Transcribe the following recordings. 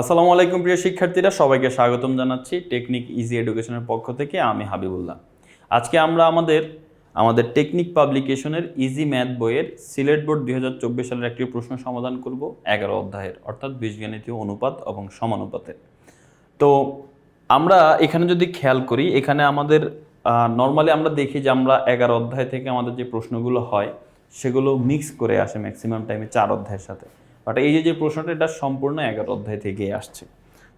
আসসালামু আলাইকুম প্রিয় শিক্ষার্থীরা, সবাইকে স্বাগতম জানাচ্ছি টেকনিক ইজি এডুকেশনের পক্ষ থেকে, আমি হাবিবুল্লাহ। আজকে আমরা আমাদের আমাদের টেকনিক পাবলিকেশনের ইজি ম্যাথ বইয়ের সিলেট বোর্ড দুই হাজার চব্বিশ সালের একটি প্রশ্ন সমাধান করব, এগারো অধ্যায়ের, অর্থাৎ বীজগণিতীয় অনুপাত এবং সমানুপাতের। তো আমরা এখানে যদি খেয়াল করি, এখানে আমাদের নর্মালি আমরা দেখি যে আমরা এগারো অধ্যায় থেকে আমাদের যে প্রশ্নগুলো হয়, সেগুলো মিক্স করে আসে ম্যাক্সিমাম টাইমে চার অধ্যায়ের সাথে। বাট এই যে যে প্রশ্নটা, এটা সম্পূর্ণ এগারো অধ্যায় থেকে আসছে।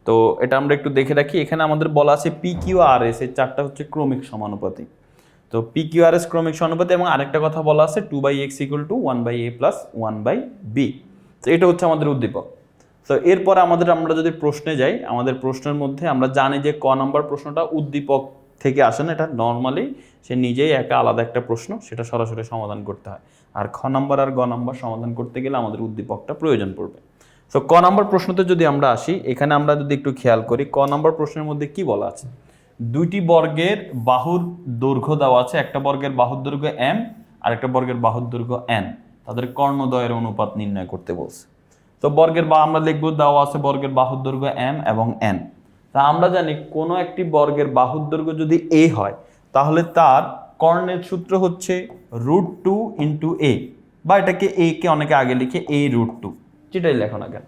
তো এটা আমরা একটু দেখে রাখি, এখানে আমাদের বলা আছে পি কিউ আর এস এই চারটা হচ্ছে ক্রমিক সমানুপাতি। তো পি কিউ আর এস ক্রমিক সমানুপাতি এবং আরেকটা কথা বলা আছে two by X equal to one by A plus one by B তো এটা হচ্ছে আমাদের উদ্দীপক। তো এরপরে আমাদের, আমরা যদি প্রশ্নে যাই, আমাদের প্রশ্নের মধ্যে আমরা জানি যে ক নাম্বার প্রশ্নটা উদ্দীপক থেকে আসে না, এটা নর্মালি সে নিজেই একা আলাদা একটা প্রশ্ন, সেটা সরাসরি সমাধান করতে হয়। আর খ নাম্বার আর গ নাম্বার সমাধান করতে গেলে আমাদের উদ্দীপকটা প্রয়োজন পড়বে। সো ক নাম্বার প্রশ্নতে যদি আমরা আসি, এখানে আমরা যদি একটু খেয়াল করি, ক নাম্বার প্রশ্নের মধ্যে কি বলা আছে? দুইটি বর্গের বাহুর দৈর্ঘ্য দেওয়া আছে, একটা বর্গের বাহুর দৈর্ঘ্য এম আর একটা বর্গের বাহুর দৈর্ঘ্য এন তাদের কর্ণদয়ের অনুপাত নির্ণয় করতে বলছে। তো বর্গের বা আমরা লিখব, দেওয়া আছে বর্গের বাহুর দৈর্ঘ্য এম এবং এন তা আমরা জানি কোনো একটি বর্গের বাহুর দৈর্ঘ্য যদি এ হয়, তাহলে তার কর্ণের সূত্র হচ্ছে রুট টু ইন্টু এ বা এটাকে এ কে অনেকে আগে লিখে এ রুট টু যেটাই লেখো না কেন।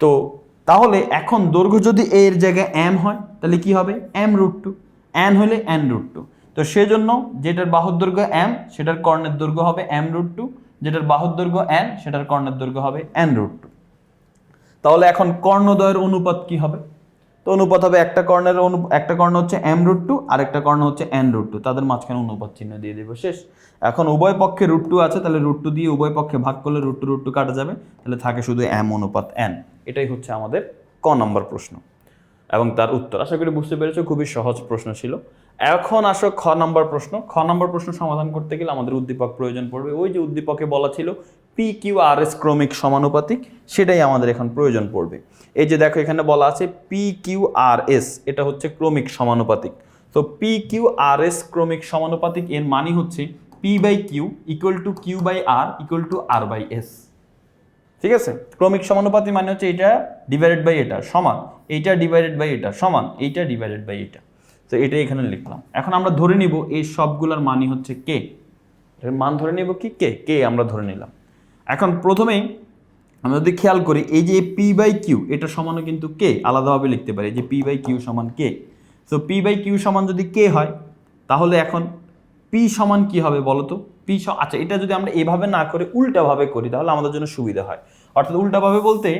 তো তাহলে এখন দৈর্ঘ্য যদি এ এর জায়গায় এম হয়, তাহলে কি হবে? এম রুট টু এন হলে এন রুট টু তো সেজন্য যেটার বাহুর দৈর্ঘ্য এম সেটার কর্ণের দৈর্ঘ্য হবে এম রুট টু যেটার বাহুর দৈর্ঘ্য এন সেটার কর্ণের দৈর্ঘ্য হবে এন রুট টু তাহলে এখন কর্ণদ্বয়ের অনুপাত কি হবে? তো অনুপাত হবে একটা কর্ণের অনু, একটা কর্ণ হচ্ছে এম রুট টু আর একটা কর্ণ হচ্ছে এন রুট টু তাদের মাঝখানে অনুপাত চিহ্ন দিয়ে দেবো, শেষ। এখন উভয় পক্ষে রুট টু আছে, তাহলে রুট টু দিয়ে উভয় পক্ষে ভাগ করলে রুট টু রুট টু কাটা যাবে। তাহলে থাকে শুধু এম অনুপাত এন এটাই হচ্ছে আমাদের ক নম্বর প্রশ্ন। এবং তার উত্তর, আশা করি বুঝতে পেরেছ, খুবই সহজ প্রশ্ন ছিল। এখন আসো খ নম্বর প্রশ্ন। খ নম্বর প্রশ্ন সমাধান করতে গেলে আমাদের উদ্দীপক প্রয়োজন পড়বে। ওই যে উদ্দীপকে বলা ছিল পি কিউ আর এস ক্রমিক সমানুপাতিক, সেটাই আমাদের এখন প্রয়োজন পড়বে। এই যে দেখো এখানে বলা আছে পি কিউ আর এস এটা হচ্ছে ক্রমিক সমানুপাতিক। তো পি কিউ আর এস ক্রমিক সমানুপাতিক এর মানে হচ্ছে P by Q equal to Q by R equal to R by S ঠিক আছে? ক্রমিক সমানুপাতি মানে হচ্ছে এটা ডিভাইডেড বাই এটা সমান এইটা ডিভাইডেড বাই এটা সমান এইটা ডিভাইডেড বাই এটা। তো এটা এখানে লিখলাম। এখন আমরা ধরে নিব এই সবগুলোর মানই হচ্ছে কে। এর মান ধরে নিব কি? কে। কে আমরা ধরে নিলাম। এখন প্রথমেই আমরা যদি খেয়াল করি, এই যে পি বাই কিউ এটা সমানও কিন্তু কে আলাদাভাবে লিখতে পারি। যে পি বাই কিউ সমান কে তো পি বাই কিউ সমান যদি কে হয়, তাহলে এখন পি সমান কি হবে বলো তো? পি আচ্ছা এটা যদি আমরা এভাবে না করে উল্টাভাবে করি, তাহলে আমাদের জন্য সুবিধা হয়। অর্থাৎ উল্টাভাবে বলতে,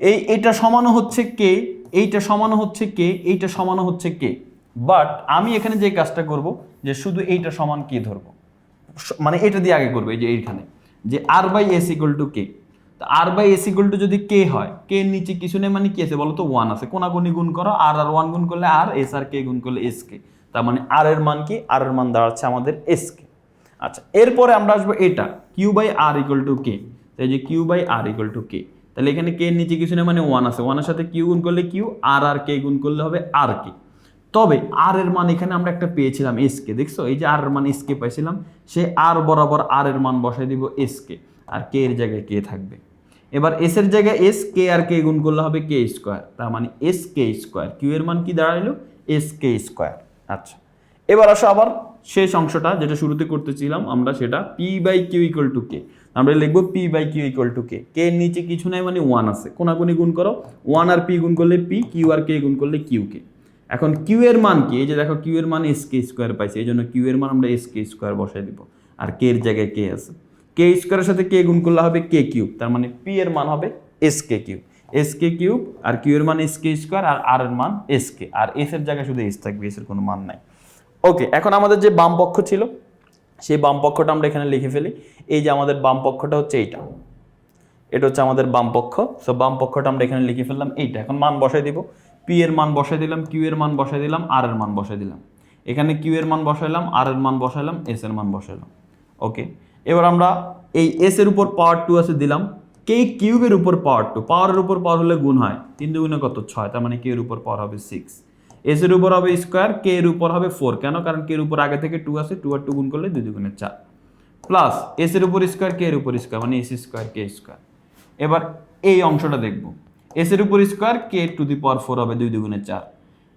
এই, এটা সমানও হচ্ছে কে এইটা সমানও হচ্ছে কে এইটা সমানও হচ্ছে কে বাট আমি এখানে যে কাজটা করব, যে শুধু এইটা সমান কে ধরবো। মানে এটা দিয়ে আগে করব, এই যে এইখানে। যে R by S equal to K তো R by S equal to যদি কে হয় কে এর নিচে কিছু নেই মানে কি আছে বলো তো ওয়ান আছে। কোনাকুনি গুণ করো। আর আর ওয়ান গুণ করলে আর এস আর কে গুণ করলে এস কে তার মানে আর এর মান কি? আর এর মান দাঁড়াচ্ছে আমাদের এস কে আচ্ছা এরপরে আমরা আসব এটা। Q by R equal to K তাই যে Q by R equal to K তাহলে এখানে কে এর নিচে কিছু নেই মানে ওয়ান আছে। ওয়ানের সাথে কিউ গুণ করলে কিউ আর আর কে গুণ করলে হবে আর কে তবে আর এর মান এখানে আমরা একটা পেয়েছিলাম এস কে দেখছ? এই যে আর এর মান এস কে পাইছিলাম, সে আর বরাবর আর এর মান বসাই দিব এস কে আর কে এর জায়গায় কে থাকবে। এবার এস এর জায়গায় এস কে আর কে গুণ করলে হবে কে স্কোয়ার তার মানে এস কে স্কোয়ার কিউ এর মান কি দাঁড়াইলো? এস কে স্কোয়ার আচ্ছা। এবার আসো আবার শেষ অংশটা, যেটা শুরুতে করতেছিলাম আমরা, সেটা P by Q equal to K আমরা লিখব P by Q equal to K K এর নিচে কিছু নাই মানে ওয়ান আছে। কোনাকুনি গুণ করো। ওয়ান আর পি গুণ করলে পি কিউ আর কে গুণ করলে কিউ কে এখন কিউ এর মান কি? এই যে দেখো কিউ এর মান এস কে স্কোয়ার পাইছে, এই জন্য কিউ এর মান আমরা এস কে স্কোয়ার বসাই দিব। আর কে এর জায়গায় কে আছে। কে স্কোয়ারের সাথে কে গুণ করলে হবে কে কিউব তার মানে পি এর মান হবে S K cube S K cube আর কিউ এর মান এস কে স্কোয়ার আর আর এর মান এস কে আর এস এর জায়গায় শুধু এস থাকবে এস এর কোনো মান নাই। ওকে এখন আমাদের যে বাম পক্ষ ছিল, সেই বাম পক্ষটা আমরা এখানে লিখে ফেলি। এই যে আমাদের বাম পক্ষটা হচ্ছে এইটা। এটা হচ্ছে আমাদের বাম পক্ষ। সো বাম পক্ষটা আমরা এখানে লিখে ফেললাম এইটা। এখন মান বসাই দিব। পি এর মান বসাই দিলাম কিউ এর মান বসাই দিলাম আর এর মান বসাই দিলাম। এখানে কিউ এর মান বসাইলাম আর এর মান বসাইলাম এস এর মান বসাইলাম। ওকে এবার আমরা এই এস এর উপর পাওয়ার টু আছে দিলাম। কে কিউবের উপর পাওয়ার টু পাওয়ারের উপর পাওয়ার হলে গুণ হয়। তিন দুগুণে কত? ছয়। তার মানে কে এর উপর পাওয়ার হবে সিক্স এস এর উপর হবে স্কোয়ার কে এর উপর হবে ফোর কেন? কারণ কে এর উপর আগে থেকে টু আছে। টু আর টু গুণ করলে দুই দুগুণে চার। প্লাস এস এর উপর স্কোয়ার কে এর উপর স্কোয়ার মানে এস স্কোয়ার কে স্কোয়ার এবার এই অংশটা দেখব। এস এর উপর square K to the power four হবে দুই দুগুণে চার।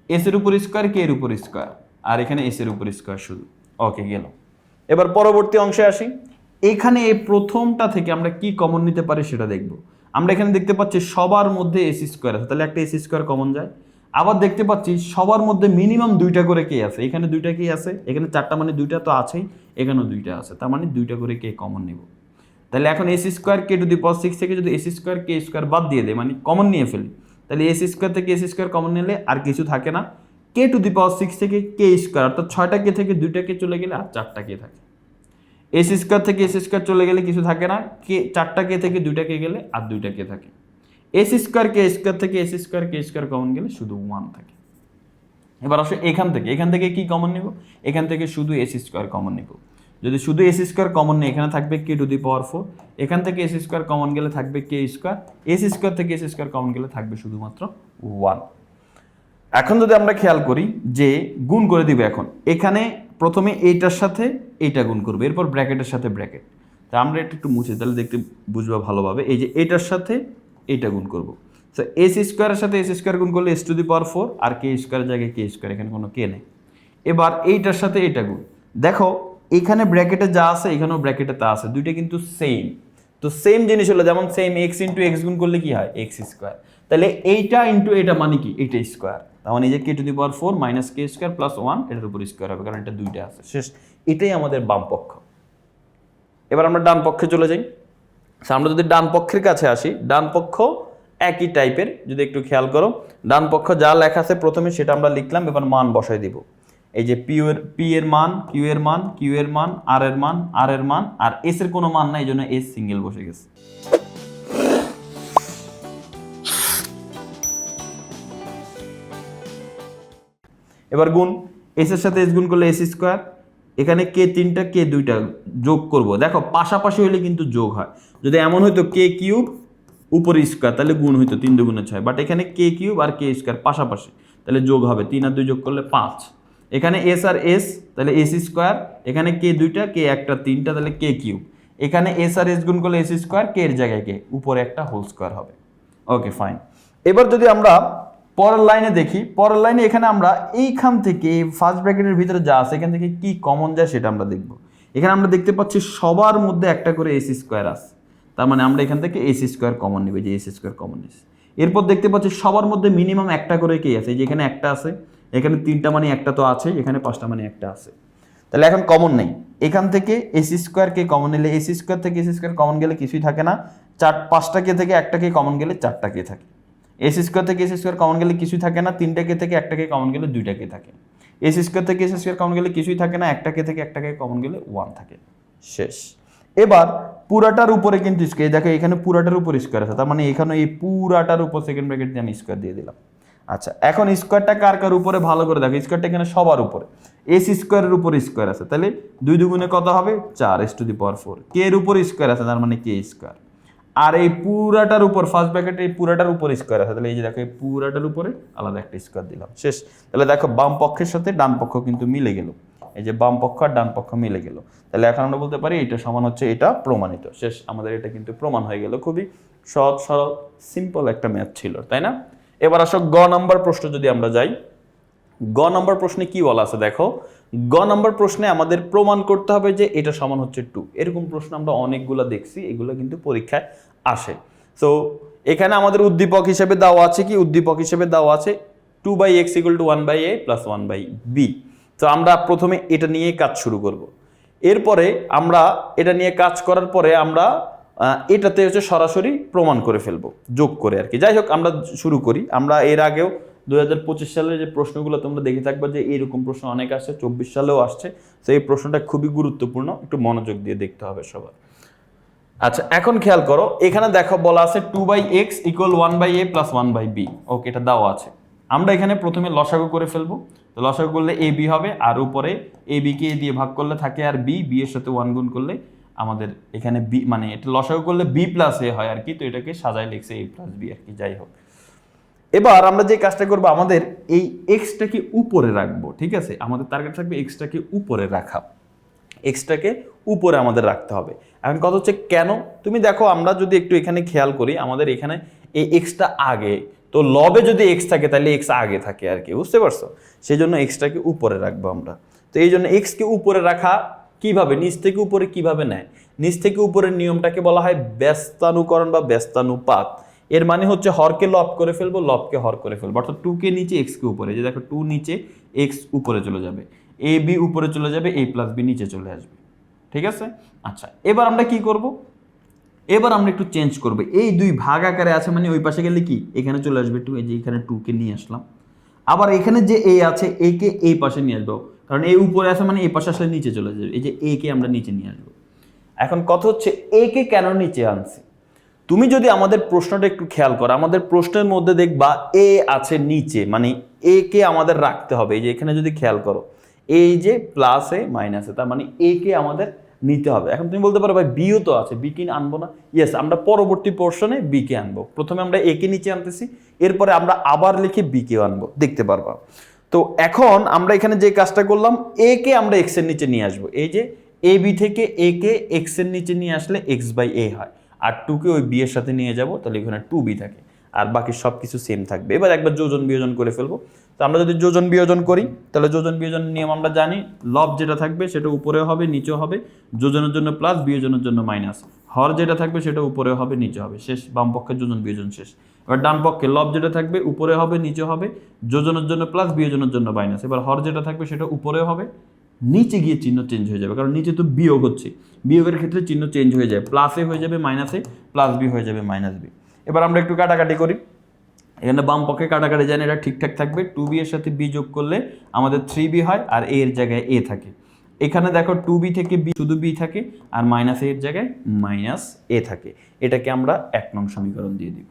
এস এর উপর স্কোয়ার কে এর উপর স্কোয়ার আর এখানে এস এর উপর স্কোয়ার শুধু। ওকে গেল। এবার পরবর্তী অংশে আসি। এখানে এই প্রথমটা থেকে আমরা কি কমন নিতে পারি সেটা দেখব। আমরা এখানে দেখতে পাচ্ছি সবার মধ্যে এসি স্কোয়ার আছে। তাহলে একটা এসি স্কোয়ার কমন যায়। আবার দেখতে পাচ্ছি সবার মধ্যে মিনিমাম দুইটা করে কে আছে। এখানে দুইটা কে আছে, এখানে চারটা মানে দুইটা তো আছেই, এখানেও দুইটা আছে। তার মানে দুইটা করে কে কমন নেব। তাহলে এখন AC square K to the power six থেকে যদি এসি স্কোয়ার কে স্কোয়ার বাদ দিয়ে দেয় মানে কমন নিয়ে ফেলি, তাহলে এসি স্কোয়ার থেকে এসি স্কোয়ার কমন নিলে আর কিছু থাকে না। কে টু দি পাওয়ার সিক্স থেকে কে স্কোয়ার অর্থাৎ ছয়টা কে থেকে দুইটা কে চলে গেলে আর চারটা কে থাকে। এসি স্কোয়ার থেকে এসি স্কোয়ার চলে গেলে কিছু থাকে না কে চারটা কে থেকে দুইটা কে গেলে আর দুইটা কে থাকে। এসি স্কোয়ার কে স্কোয়ার থেকে AC square K square common গেলে শুধু ওয়ান থাকে। এবার আসলে এখান থেকে এখান থেকে কি কমন নিব? এখান থেকে শুধু এসি স্কোয়ার কমন নিব। যদি শুধু এস স্কোয়ার কমন নেই, এখানে থাকবে কে টু দি পাওয়ার ফোর এখান থেকে এস স্কোয়ার কমন গেলে থাকবে কে স্কোয়ার এস স্কোয়ার থেকে এস স্কোয়ার কমন গেলে থাকবে শুধুমাত্র ওয়ান এখন যদি আমরা খেয়াল করি যে গুণ করে দিবে এখন, এখানে প্রথমে এইটার সাথে এইটা গুণ করবে, এরপর ব্র্যাকেটের সাথে ব্র্যাকেট। তা আমরা এটা একটু মুছে, তাহলে দেখতে বুঝবা ভালোভাবে, এই যে এটার সাথে এইটা গুণ করব। তো এস স্কোয়ারের সাথে এস স্কোয়ার গুণ করলে S to the power four আর কে স্কোয়ারের জায়গায় কে স্কোয়ার এখানে কোনো কে নেই। এবার এইটার সাথে এইটা গুণ। দেখো এখানে ব্র্যাকেটে যা আছে এখানেও ব্র্যাকেটে তা আছে। দুইটা কিন্তু সেম তো সেম জিনিস হলো যেমন সেম এক্স ইন্টু এক্স গুণ করলে কি হয়? এক্স স্কোয়ার তাহলে এইটা ইন্টু এটা মানে কি? এইটা স্কোয়ার তার মানে এই যে K to the power four minus K square plus one এটার উপর স্কোয়ার হবে কারণ এটা দুইটা আছে। শেষ। এটাই আমাদের বাম পক্ষ। এবার আমরা ডান পক্ষে চলে যাই। আমরা যদি ডান পক্ষের কাছে আসি ডান পক্ষ একই টাইপের যদি একটু খেয়াল করো ডান পক্ষ যা লেখা আছে প্রথমে সেটা আমরা লিখলাম এবার মান বসাই দিব। এই যে পিউ এর পি এর মান কিউ এর মান কিউ এর মান আর এর মান আর এর মান, আর এস এর কোনো মান নাই, এই জন্য এস সিঙ্গেল বসে গেছে। এবার গুণ এস এর সাথে এস গুণ করলে এস স্কোয়ার এখানে কে তিনটা কে দুইটা যোগ করব। দেখো, পাশাপাশি হলে কিন্তু যোগ হয়। যদি এমন হইতো কে কিউব উপরে স্কোয়ার তাহলে গুণ হইতো তিন দুগুণে ছয়। বাট এখানে কে কিউব আর কে স্কোয়ার পাশাপাশি, তাহলে যোগ হবে। তিন আর দুই যোগ করলে পাঁচ। এখানে এস আর এস তাহলে এস স্কোয়ার এখানে কে দুইটা কে একটা, তিনটা, তাহলে কে কিউব এখানে এস আর এস গুণ করলে এস স্কোয়ার কে এর জায়গায় কে উপরে একটা হোল স্কোয়ার হবে। ওকে ফাইন এবার যদি আমরা পরের লাইনে দেখি, পরের লাইনে এখানে আমরা এইখান থেকে ফার্স্ট ব্র্যাকেটের ভিতরে যা আছে, এখান থেকে কি কমন যায় সেটা আমরা দেখব। এখানে আমরা দেখতে পাচ্ছি সবার মধ্যে একটা করে এসি স্কোয়ার আছে। তার মানে আমরা এখান থেকে এসি স্কোয়ার কমন নিবে যে এসি স্কোয়ার কমন এরপর দেখতে পাচ্ছি সবার মধ্যে মিনিমাম একটা করে কে আছে, এই যে এখানে একটা আছে এখানে তিনটা মানে একটা তো আছে, এখানে পাঁচটা মানে একটা আছে। তাহলে এখন কমন নেই। এখান থেকে এসি স্কোয়ারকে কমন নিলে এসি স্কোয়ার থেকে এসি স্কোয়ার কমন গেলে কিছুই থাকে না। চার, পাঁচটা কে থেকে একটা কে কমন গেলে চারটা কে থাকে। এসি স্কোয়ার থেকে এসি স্কোয়ার কমন গেলে কিছুই থাকে না। তিনটা কে থেকে একটা কে কমন গেলে দুইটা কে থাকে। এসি স্কোয়ার থেকে এসি স্কোয়ার কমন গেলে কিছুই থাকে না। একটা কে থেকে একটা কে কমন গেলে ওয়ান থাকে। শেষ। এবার পুরাটার উপরে কিন্তু স্কোয়ার দেখো এখানে পুরাটার উপর স্কোয়ার আছে। তার মানে এখানে এই পুরাটার উপর সেকেন্ড ব্র্যাকেট দিয়ে আমি স্কোয়ার দিয়ে দিলাম। আচ্ছা এখন স্কোয়ারটা কার কার উপরে? ভালো করে দেখো, স্কোয়ারটা এখানে সবার উপরে। এস স্কোয়ারের উপর স্কোয়ার আছে, তাহলে দুই দুগুণে কত হবে? চার S to the power four K এর উপর স্কোয়ার আছে, তার মানে কে স্কোয়ার আর এই পুরাটার উপর ফার্স্ট ব্র্যাকেট এই পুরাটার উপর স্কোয়ার আছে, তাহলে এই যে দেখো, এই পুরাটার উপরে আলাদা একটা স্কোয়ার দিলাম। শেষ। তাহলে দেখো, বাম পক্ষের সাথে ডান পক্ষ কিন্তু মিলে গেল। এই যে বাম পক্ষ আর ডান পক্ষ মিলে গেল। তাহলে এখন আমরা বলতে পারি এটা সমান হচ্ছে, এটা প্রমাণিত। শেষ, আমাদের এটা কিন্তু প্রমাণ হয়ে গেল। খুবই সহজ, সরল সিম্পল একটা ম্যাথ ছিল, তাই না? এবার আসো গ নাম্বার প্রশ্ন যদি আমরা যাই। গ নম্বর প্রশ্নে কি বলা আছে দেখো। গ নম্বর প্রশ্নে আমাদের প্রমাণ করতে হবে যে এটা সমান হচ্ছে টু এরকম প্রশ্ন আমরা অনেকগুলো দেখছি, এগুলো কিন্তু পরীক্ষায় আসে। তো এখানে আমাদের উদ্দীপক হিসেবে দেওয়া আছে কি? উদ্দীপক হিসেবে দেওয়া আছে two by X equal to one by A plus one by B তো আমরা প্রথমে এটা নিয়ে কাজ শুরু করব। এরপরে আমরা এটা নিয়ে কাজ করার পরে আমরা এটাতে হচ্ছে সরাসরি প্রমাণ করে ফেলব, যোগ করে আর কি। যাই হোক, আমরা শুরু করি। আমরা এর আগেও দুই হাজার পঁচিশ সালের যে প্রশ্নগুলো তোমরা দেখে থাকবে যে এরকম প্রশ্ন অনেক আসছে, চব্বিশ সালেও আসছে। তো এই প্রশ্নটা খুবই গুরুত্বপূর্ণ, একটু মনোযোগ দিয়ে দেখতে হবে সবার। আচ্ছা এখন খেয়াল করো, এখানে দেখো বলা আছে two by X equal one by A plus one by B okay, এটা দেওয়া আছে। আমরা এখানে প্রথমে লসাগু করে ফেলব। তো লসাগু করলে এ বি হবে, আর উপরে এ বি কে এ দিয়ে ভাগ করলে থাকে আর বি বি এর সাথে ওয়ান গুণ করলে আমাদের এখানে বি মানে এটা লসাগু করলে বি প্লাস এ হয় আর কি, তো এটাকে সাজায় লিখছে এ প্লাস বি আর কি, যাই হোক। এবার আমরা যে কাজটা করব, আমাদের এই এক্সটাকে উপরে রাখব, ঠিক আছে? আমাদের টার্গেট থাকবে এক্সটাকে উপরে রাখা। এক্সটাকে উপরে আমাদের রাখতে হবে। এখন কথা হচ্ছে কেন? তুমি দেখো, আমরা যদি একটু এখানে খেয়াল করি, আমাদের এখানে এই এক্সটা আগে, তো লবে যদি এক্স থাকে, তাহলে এক্স আগে থাকে আর কি, বুঝতে পারছ? সেই জন্য এক্সটাকে উপরে রাখব আমরা। তো এই জন্য এক্সকে উপরে রাখা কীভাবে, নিচ থেকে উপরে কীভাবে নেয়? নিচ থেকে উপরের নিয়মটাকে বলা হয় ব্যস্তানুকরণ বা ব্যস্তানুপাত। এর মানে হচ্ছে হরকে লব করে ফেলব, লবকে হর করে ফেলব। অর্থাৎ টুকে নিচে এক্সকে উপরে। যে দেখো টু নিচে এক্স উপরে চলে যাবে। এ বি উপরে চলে যাবে এ প্লাস বি নিচে চলে আসবে। ঠিক আছে? আচ্ছা এবার আমরা কি করব? এবার আমরা একটু চেঞ্জ করব। এই দুই ভাগ আকারে আছে মানে ওই পাশে গেলে কি? এখানে চলে আসবে টু এই যে এখানে টুকে নিয়ে আসলাম। আবার এখানে যে এ আছে এ কে এই পাশে নিয়ে আসব। কারণ এই উপরে আছে মানে এই পাশে আসলে নিচে চলে যাবে। এই যে এ কে আমরা নিচে নিয়ে আসব। এখন কথা হচ্ছে এ কে কেন নিচে আনছি? তুমি যদি আমাদের প্রশ্নটা একটু খেয়াল করো, আমাদের প্রশ্নের মধ্যে দেখবা এ আছে নিচে মানে এ কে আমাদের রাখতে হবে। এই যে এখানে যদি খেয়াল করো, এই যে প্লাস এ মাইনাসে তার মানে এ কে আমাদের নিতে হবে। এখন তুমি বলতে পারো, ভাই বিও তো আছে বি কে আনব না? ইয়েস আমরা পরবর্তী পোর্শনে বি কে আনব। প্রথমে আমরা এ কে নিচে আনতেছি, এরপরে আমরা আবার লিখে বি কে আনব। দেখতে পারবা। তো এখন আমরা এখানে যে কাজটা করলাম এ কে আমরা এক্সের নিচে নিয়ে আসব। এই যে এ বি থেকে এ কে এক্সের নিচে নিয়ে আসলে এক্স বাই এ হয়। আর টুকে ওই বি এর সাথে নিয়ে যাব, তাহলে এখানে টু বি থাকে। আর বাকি সব কিছু সেম থাকবে। এবার একবার যোজন বিয়োজন করে ফেলব। তো আমরা যদি যোজন বিয়োজন করি, তাহলে যোজন বিয়োজন নিয়ম আমরা জানি লব যেটা থাকবে সেটা উপরে হবে নিচেও হবে। যোজনের জন্য প্লাস বিয়োজনের জন্য মাইনাস হর যেটা থাকবে সেটা উপরেও হবে, নিচে হবে। শেষ, বাম পক্ষে যোজন বিয়োজন শেষ। এবার ডান পক্ষে লব যেটা থাকবে, উপরে হবে, নিচে হবে, যোজনের জন্য প্লাস বিয়োজনের জন্য মাইনাস এবার হর যেটা থাকবে সেটা উপরে হবে, নিচে গিয়ে চিহ্ন চেঞ্জ হয়ে যাবে, কারণ নিচে তো বিয়োগ হচ্ছে। বিয়োগের ক্ষেত্রে চিহ্ন চেঞ্জ হয়ে যায় প্লাসে হয়ে যাবে মাইনাসে প্লাস বি হয়ে যাবে মাইনাস বি এবার আমরা একটু কাটাকাটি করি। এখানে বাম পক্ষে কাটাকাটি জানি এটা ঠিকঠাক থাকবে। টু বি এর সাথে বি যোগ করলে আমাদের থ্রি বি হয় আর এ এর জায়গায় এ থাকে। এখানে দেখো টু বি থেকে বি শুধু বি থাকে আর মাইনাস এর জায়গায় মাইনাস এ থাকে। এটাকে আমরা এক নং সমীকরণ দিয়ে দিব।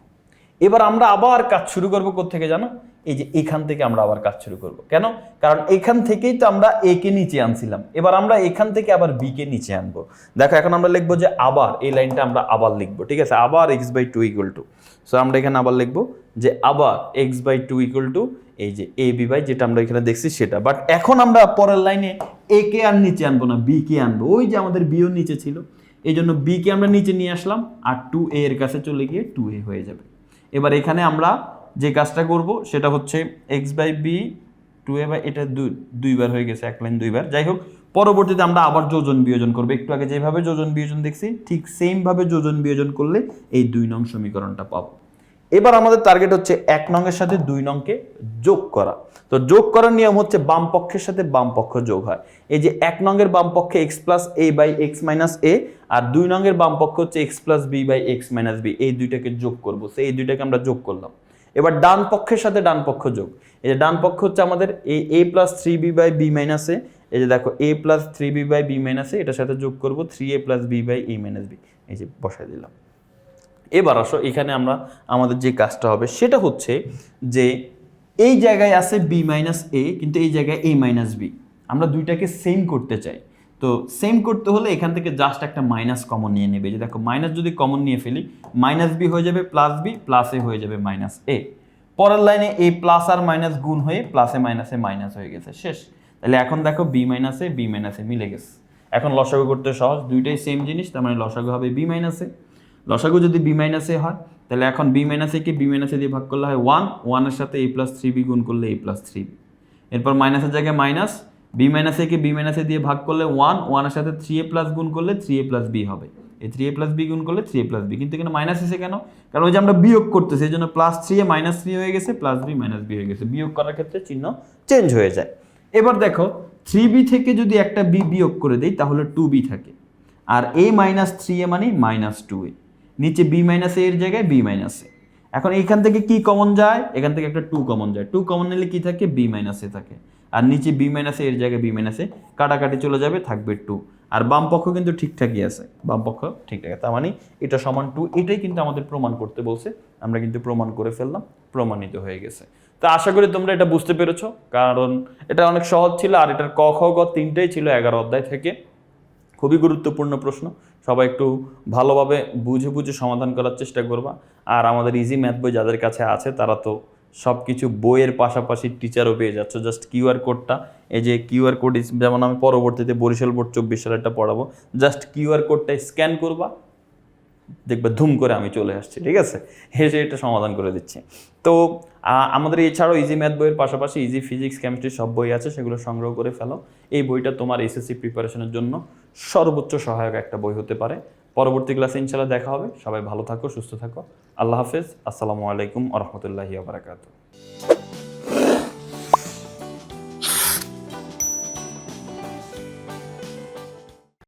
এবার আমরা আবার কাজ শুরু করব থেকে জানো? এই যে এখান থেকে আমরা আবার কাজ শুরু করব। কেন? কারণ এখান থেকেই তো আমরা এ কে নিচে আনছিলাম। এবার আমরা এখান থেকে আবার বি কে নিচে আনব। দেখো, এখন আমরা লিখব যে আবার, এই লাইনটা আমরা আবার লিখব, ঠিক আছে? আবার X by two equal to so আমরা এখানে আবার লিখব যে আবার X by two equal to এই যে এ বি বাই যেটা আমরা এখানে দেখছি সেটা। বাট এখন আমরা পরের লাইনে এ কে আর নিচে আনব না বি কে আনব। ওই যে আমাদের বিও নিচে ছিল। এই জন্য বি কে আমরা নিচে নিয়ে আসলাম, আর টু এ এর কাছে চলে গিয়ে টু এ হয়ে যাবে। এবার এখানে আমরা যে কাজটা করব সেটা হচ্ছে X by B two A by এটা দুই, দুইবার হয়ে গেছে, এক লাইন দুইবার। যাই হোক, পরবর্তীতে আমরা আবার যোজন বিয়োজন করব। একটু আগে যেভাবে যোজন বিয়োজন দেখছি, ঠিক সেমভাবে যোজন বিয়োজন করলে এই দুই নং সমীকরণটা পাবো। এবার আমাদের টার্গেট হচ্ছে এক নংয়ের সাথে দুই নংকে যোগ করা। তো যোগ করার নিয়ম হচ্ছে বাম পক্ষের সাথে বাম পক্ষ যোগ হয়। এই যে এক নংয়ের বাম পক্ষে X plus A by X minus A আর দুই নংয়ের বাম পক্ষ হচ্ছে X plus B by X minus B এই দুইটাকে যোগ করব। সেই এই দুইটাকে আমরা যোগ করলাম। এবার ডান পক্ষের সাথে ডান পক্ষ যোগ। এই যে ডান পক্ষ হচ্ছে আমাদের এই A plus three B by B minus A এই যে দেখো A plus three B by B minus A এটার সাথে যোগ করব three A plus B by A minus B এই যে বসাই দিলাম। এবার আসো, এখানে আমরা আমাদের যে কাজটা হবে সেটা হচ্ছে যে এই জায়গায় আছে বি মাইনাস এ কিন্তু এই জায়গায় এ মাইনাস বি আমরা দুইটাকে সেম করতে চাই। তো সেম করতে হলে এখান থেকে জাস্ট একটা মাইনাস কমন নিয়ে নেবে। যে দেখো মাইনাস যদি কমন নিয়ে ফেলি মাইনাস বি হয়ে যাবে প্লাস বি প্লাস এ হয়ে যাবে মাইনাস এ পরের লাইনে এ প্লাস আর মাইনাস গুণ হয়ে প্লাসে মাইনাসে মাইনাস হয়ে গেছে। শেষ। তাহলে এখন দেখো বি মাইনাসে বি মাইনাসে মিলে গেছে। এখন লসাগু করতে সহজ। দুইটাই সেম জিনিস, তার মানে লসাগু হবে বি মাইনাসে লসাগু যদি বি মাইনাসে হয়, তাহলে এখন বি মাইনাসে কে বি মাইনাসে দিয়ে ভাগ করলে হয় ওয়ান ওয়ানের সাথে এ প্লাস থ্রি বি গুণ করলে এ প্লাস থ্রি বি এরপর মাইনাসের জায়গায় মাইনাস বি মাইনাসে কে বি মাইনাসে দিয়ে ভাগ করলে ওয়ান ওয়ানের সাথে থ্রি এ প্লাস গুণ করলে থ্রি এ প্লাস বি হবে। এই থ্রি এ প্লাস বি গুণ করলে থ্রি এ প্লাস বি কিন্তু এখানে মাইনাস এসে কেন? কারণ ওই যে আমরা বিয়োগ করতেছি, এই জন্য plus three A minus three হয়ে গেছে প্লাস বি মাইনাস বি হয়ে গেছে। বিয়োগ করার ক্ষেত্রে চিহ্ন চেঞ্জ হয়ে যায়। এবার দেখো থ্রি বি থেকে যদি একটা বি বিয়োগ করে দিই, তাহলে টু বি থাকে। আর এ মাইনাস থ্রি এ মানে মাইনাস টু এ নিচে বি মাইনাস এর জায়গায় বি মাইনাস এ এখন এখান থেকে কি কমন যায়? এখান থেকে একটা টু কমন যায়। টু কমন নিলে কি থাকে? বি মাইনাস এ থাকে। আর নিচে বি মাইনাসে এর জায়গায় বি মাইনাস মাইনাসে কাটাকাটি চলে যাবে, থাকবে টু আর বাম পক্ষ কিন্তু ঠিকঠাকই আছে। বাম পক্ষ ঠিকঠাক তার মানে এটা সমান টু এটাই কিন্তু আমাদের প্রমাণ করতে বলছে। আমরা কিন্তু প্রমাণ করে ফেললাম, প্রমাণিত হয়ে গেছে। তো আশা করি তোমরা এটা বুঝতে পেরেছ। কারণ এটা অনেক সহজ ছিল, আর এটার ক, খ, গ তিনটেই ছিল এগারো অধ্যায় থেকে। খুবই গুরুত্বপূর্ণ প্রশ্ন। সবাই একটু ভালোভাবে বুঝে বুঝে সমাধান করার চেষ্টা করবা। আর আমাদের ইজি ম্যাথ বই যাদের কাছে আছে, তারা তো সব কিছু বইয়ের পাশাপাশি টিচারও পেয়ে যাচ্ছ। জাস্ট কিউআর কোডটা এই যে কিউআর কোড যেমন আমি পরবর্তীতে বরিশাল বোর্ড চব্বিশ সালেরটা পড়াবো জাস্ট কিউআর কোডটা স্ক্যান করবা। দেখবে ধুম করে আমি চলে আসছি, ঠিক আছে? এসে এটা সমাধান করে দিচ্ছি। তো আমাদের এছাড়াও ইজি ম্যাথ বইয়ের পাশাপাশি ইজি ফিজিক্স কেমিস্ট্রি সব বই আছে, সেগুলো সংগ্রহ করে ফেলো। এই বইটা তোমার এসএসসি প্রিপারেশনের জন্য সর্বোচ্চ সহায়ক একটা বই হতে পারে। পরবর্তী ক্লাসে ইনশাল্লাহ দেখা হবে। সবাই ভালো থাকো, সুস্থ থাকো। আল্লাহ হাফেজ। আসসালামু আলাইকুম আ রহমতুল্লাহি আবরাকাতু